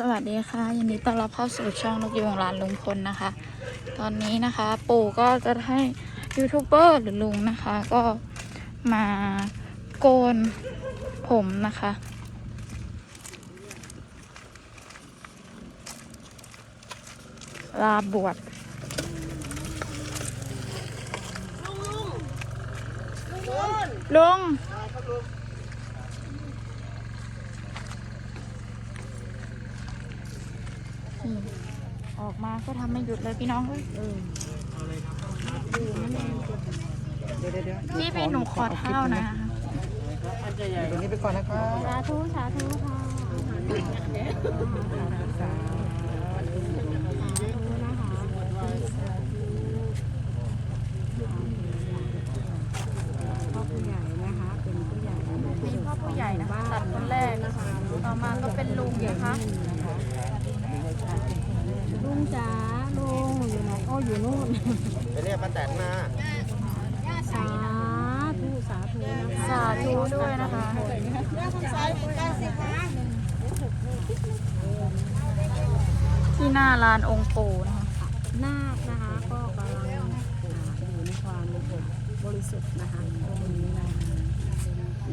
สวัสดีค่ะยินดีต้อนรับเข้าสู่ช่องนกยูงร้านลุงพลนะคะ ตอนนี้นะคะปู่ก็จะให้ยูทูบเบอร์หรือลุงนะคะ ก็มาโกนผมนะคะ ลาบวชลุงอืม ออกมาก็ทำไม่หยุดเลยพี่น้องเอ้ยเดี๋ยวเดี๋ยวเดี๋ยวพี่พี่หนูขอเท้านะตรงนี้ไปก่อนนะครับ สาธุสาธุค่ะ พ่อผู้ใหญ่นะคะ เป็นผู้ใหญ่ มีพ่อผู้ใหญ่นะคะตัดคนแรกนะคะ ต่อมาก็เป็นลุงนะคะ ลุงจ๋าลุงอยู่ไหนโอ้อยู่นู่นไปเรียกป้าแตนมาสาธุสาธุนะคะสาธุด้วยนะคะที่หน้าลานองค์ปู่นะคะนาคนะคะก็กำลังอ่าอยู่ในความบริสุทธิ์นะคะตรงนี้นะคะ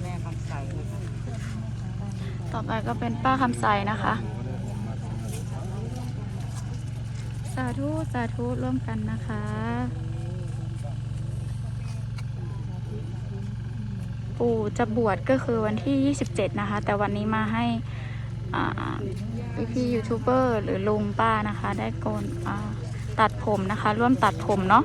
แม่คำใส ต่ อไปก็เป็นป้าคำใสนะคะ สาธุ สาธุร่วมกันนะคะปู่จะบวชก็คือวันที่ 27 นะคะ แต่วันนี้มาให้พี่พี่ยูทูบเบอร์หรือลุงป้านะคะ ได้โกนตัดผมนะคะ ร่วมตัดผมเนาะ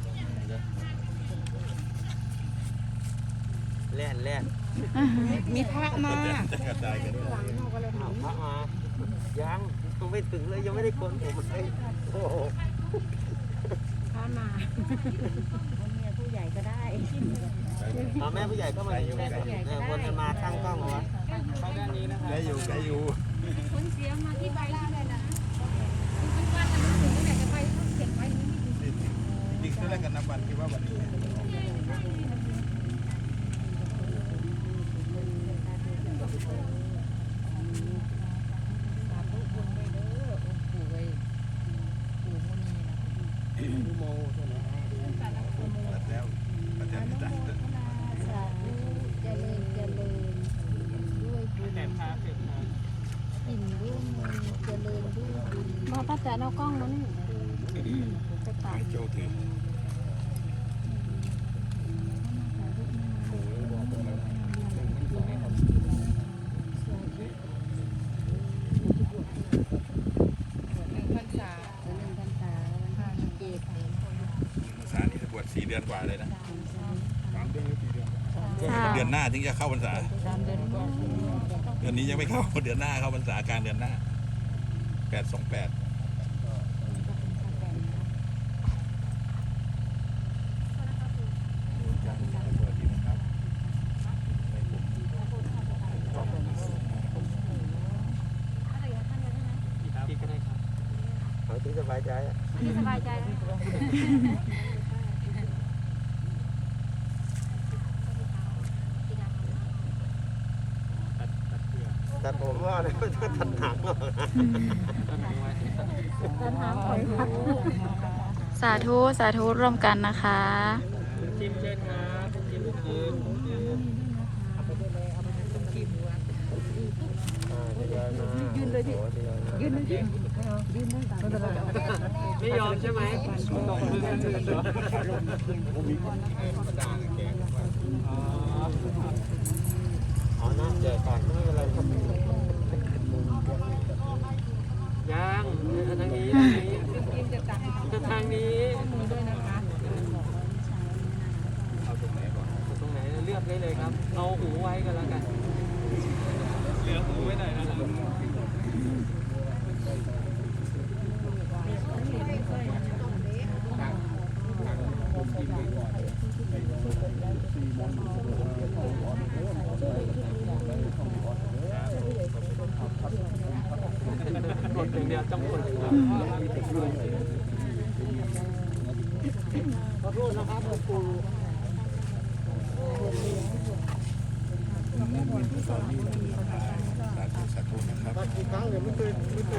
แล่นแล่นมีพระมาเอาพระมายังตัวไม่ถึงเลยยังไม่ได้โกนผมเลยโอ้โหพระมาผู้ใหญ่ก็ได้เอาแม่ผู้ใหญ่เข้ามาแม่ผู้ใหญ่ก็วนกันมาตั้งกล้องเอาไว้ได้อยู่ได้อยู่คนเสียมาที่ใบล่าเลยนะคุณว่าจะมาถึงแต่จะไปเขียนไว้นี่คือแรกกันนับวันที่ว่าวันนี้ โมใช่ไหมตัดแล้วตัดแล้วไม่ได้สาธุเจริญเจริญด้วยบุญอิ่มด้วยมนต์เจริญด้วยบุญมาป้าแตนเอากล้องมานี่จะตัดให้โจถือ หนึ่งพรรษาหนึ่งพรรษาเจ็ด ภาษานี่บวชสี่ เดือนกว่าเลยนะสามเดือนหรือสี่เดือนค่ะเดือนหน้าถึงจะเข้าพรรษาสามเดือนกว่าเดือนนี้ยังไม่เข้าเดือนหน้าเข้าพรรษากลางเดือนหน้าแปดสองแปดพี่ก็ได้ครับเอาที่สบายใจอะสบายใจ แล้วแต่ผมว่าเนี่ยไม่ต้องตัดหนังหรอกนะปัญหาหอยพัดสาธุสาธุร่วมกันนะคะจิ้มเช่นครับจิ้มคืนยืนเลยพี่ยืนเลยพี่ไม่ยอมใช่ไหมตกมือกันเลยเหรอบ ได้เลยครับ เอาหูไว้ก็แล้วกัน เหลือหูไว้หน่อยนะครับกดอย่างเดียวต้องกดขอโทษนะครับคุณครู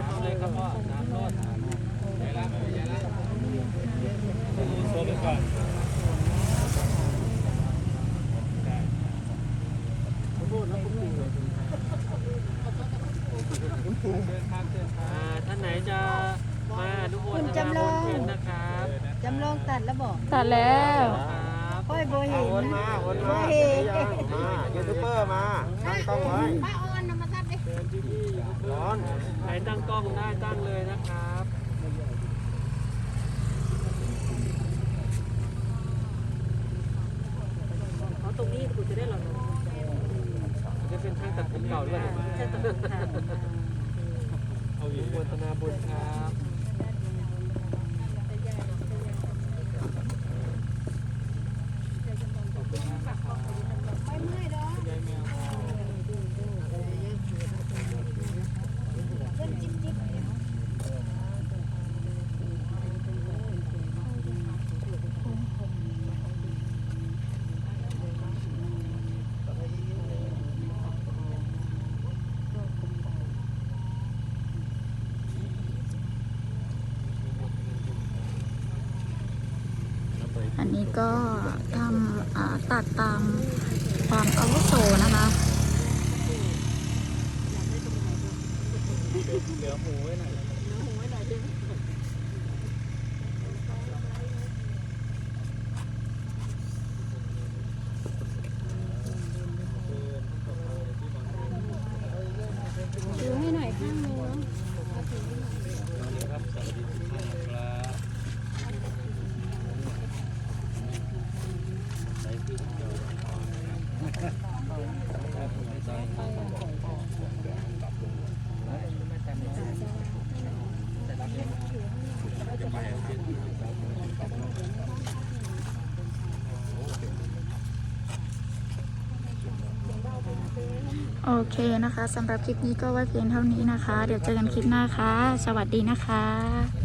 ทำเลยครับพ่อน้ำรอดใหญ่ละใหญ่ละโชว์ไปก่อนขอโทษนะคุณครูอ่าท่านไหนจะมาอนุโมทนาบุญเชิญนะครับ จำลองตัดแล้วบอก ตัดแล้วครับ ค่อยโบเห็นวนมาวนมาเห็นมายูทูบเบอร์มาตั้งกล้องไว้ป้าออนนำมาตัดดิเชิญพี่ๆยูทูบเบอร์ไหนตั้งกล้องได้ตั้งเลยนะครับเอาตรงนี้กูจะได้หรอจะเป็นช่างตัดผมเก่าด้วยใช่ตรงนี้ค่ะเอาอยู่บนธนาบุญครับ ไม่เมื่อยดอก อันนี้ก็ทำตัดตามความอาวุโสนะคะเหลือหมูไว้หน่อย ถือให้หน่อยข้างนึงเนาะ ครับสวัสดีทุกท่านนะครับใส่พี่เจ้าครับ โอเคนะคะสำหรับคลิปนี้ก็ไว้เพียงเท่านี้นะคะ เดี๋ยวเจอกันคลิปหน้าค่ะ สวัสดีนะคะ